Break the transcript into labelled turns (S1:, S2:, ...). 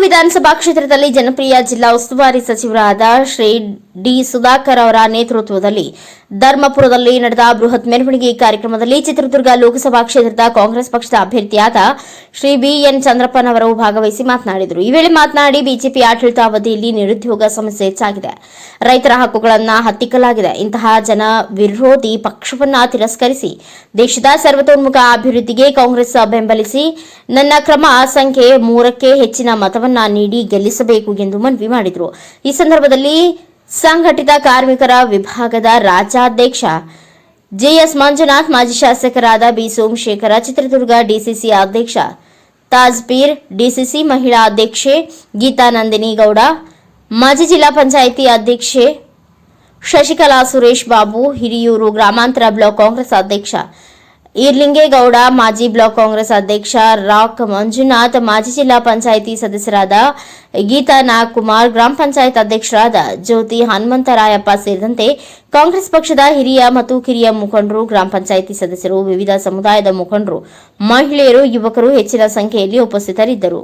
S1: ವಿಧಾನಸಭಾ ಕ್ಷೇತ್ರದಲ್ಲಿ ಜನಪ್ರಿಯ ಜಿಲ್ಲಾ ಉಸ್ತುವಾರಿ ಸಚಿವರಾದ ಶ್ರೀ ಡಿ ಸುಧಾಕರ್ ಅವರ ನೇತೃತ್ವದಲ್ಲಿ ಧರ್ಮಪುರದಲ್ಲಿ ನಡೆದ ಬೃಹತ್ ಮೆರವಣಿಗೆ ಕಾರ್ಯಕ್ರಮದಲ್ಲಿ ಚಿತ್ರದುರ್ಗ ಲೋಕಸಭಾ ಕ್ಷೇತ್ರದ ಕಾಂಗ್ರೆಸ್ ಪಕ್ಷದ ಅಭ್ಯರ್ಥಿಯಾದ ಶ್ರೀ ಬಿಎನ್ ಚಂದ್ರಪ್ಪನವರು ಭಾಗವಹಿಸಿ ಮಾತನಾಡಿದರು. ಈ ವೇಳೆ ಮಾತನಾಡಿ, ಬಿಜೆಪಿ ಆಡಳಿತಾವಧಿಯಲ್ಲಿ ನಿರುದ್ಯೋಗ ಸಮಸ್ಯೆ ಹೆಚ್ಚಾಗಿದೆ. ರೈತರ ಹಕ್ಕುಗಳನ್ನು ಹತ್ತಿಕ್ಕಲಾಗಿದೆ. ಇಂತಹ ಜನ ವಿರೋಧಿ ಪಕ್ಷವನ್ನು ತಿರಸ್ಕರಿಸಿ, ದೇಶದ ಸರ್ವತೋನ್ಮುಖ ಅಭಿವೃದ್ಧಿಗೆ ಕಾಂಗ್ರೆಸ್ ಬೆಂಬಲಿಸಿ, ನನ್ನ ಕ್ರಮ ಸಂಖ್ಯೆ ಮೂರಕ್ಕೆ ಹೆಚ್ಚಿನ ಮತವನ್ನ ನೀಡಿ ಗೆಲ್ಲಿಸಬೇಕು ಎಂದು ಮನವಿ ಮಾಡಿದರು. ಈ ಸಂದರ್ಭದಲ್ಲಿ ಸಂಘಟಿತ ಕಾರ್ಮಿಕರ ವಿಭಾಗದ ರಾಜ್ಯಾಧ್ಯಕ್ಷ ಜಿಎಸ್ ಮಂಜುನಾಥ್, ಮಾಜಿ ಶಾಸಕರಾದ ಬಿ ಸೋಮಶೇಖರ, ಚಿತ್ರದುರ್ಗ ಡಿಸಿಸಿ ಅಧ್ಯಕ್ಷ ತಾಜ್ಪೀರ್, ಡಿಸಿಸಿ ಮಹಿಳಾ ಅಧ್ಯಕ್ಷೆ ಗೀತಾ ನಂದಿನಿ ಗೌಡ ಮಾಜಿ ಜಿಲ್ಲಾ ಪಂಚಾಯಿತಿ ಅಧ್ಯಕ್ಷೆ ಶಶಿಕಲಾ ಸುರೇಶ್ ಬಾಬು, ಹಿರಿಯೂರು ಗ್ರಾಮಾಂತರ ಬ್ಲಾಕ್ ಕಾಂಗ್ರೆಸ್ ಅಧ್ಯಕ್ಷ ಈರ್ಲಿಂಗೇಗೌಡ, ಮಾಜಿ ಬ್ಲಾಕ್ ಕಾಂಗ್ರೆಸ್ ಅಧ್ಯಕ್ಷ ರಾಕ್ ಮಂಜುನಾಥ್, ಮಾಜಿ ಜಿಲ್ಲಾ ಪಂಚಾಯಿತಿ ಸದಸ್ಯರಾದ ಗೀತಾ ನಾಗಕುಮಾರ್, ಗ್ರಾಮ ಪಂಚಾಯತ್ ಅಧ್ಯಕ್ಷರಾದ ಜ್ಯೋತಿ ಹನುಮಂತರಾಯಪ್ಪ ಸೇರಿದಂತೆ ಕಾಂಗ್ರೆಸ್ ಪಕ್ಷದ ಹಿರಿಯ ಮತ್ತು ಕಿರಿಯ ಮುಖಂಡರು, ಗ್ರಾಮ ಪಂಚಾಯಿತಿ ಸದಸ್ಯರು, ವಿವಿಧ ಸಮುದಾಯದ ಮುಖಂಡರು, ಮಹಿಳೆಯರು, ಯುವಕರು ಹೆಚ್ಚಿನ ಸಂಖ್ಯೆಯಲ್ಲಿ ಉಪಸ್ಥಿತರಿದ್ದರು.